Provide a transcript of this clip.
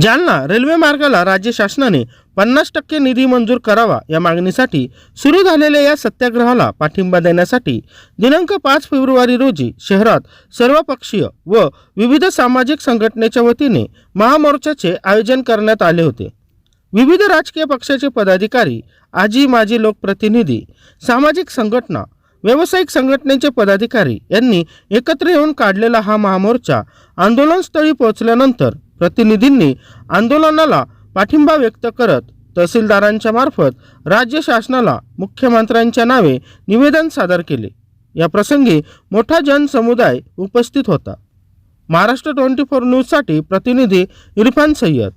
Jalna railway मार्गाला राज्य शासनाने पन्नास टक्के निधी मंजूर करावा या मागणीसाठी सुरू झालेल्या या सत्याग्रहाला पाठिंबा देण्यासाठी दिनांक पाच फेब्रुवारी रोजी शहरात सर्वपक्षीय व विविध सामाजिक संघटनेच्या वतीने महामोर्चाचे आयोजन करण्यात आले होते. विविध राजकीय पक्षाचे पदाधिकारी आजी माजी लोकप्रतिनिधी सामाजिक संघटना व्यावसायिक संघटनेचे पदाधिकारी यांनी एकत्र येऊन काढलेला हा महामोर्चा आंदोलनस्थळी पोहोचल्यानंतर प्रतिनिधींनी आंदोलनाला पाठिंबा व्यक्त करत तहसीलदारांच्या मार्फत राज्य शासनाला मुख्यमंत्र्यांच्या नावे निवेदन सादर केले. या प्रसंगी मोठा जनसमुदाय उपस्थित होता. महाराष्ट्र ट्वेंटी फोर न्यूजसाठी प्रतिनिधी इरफान सय्यद.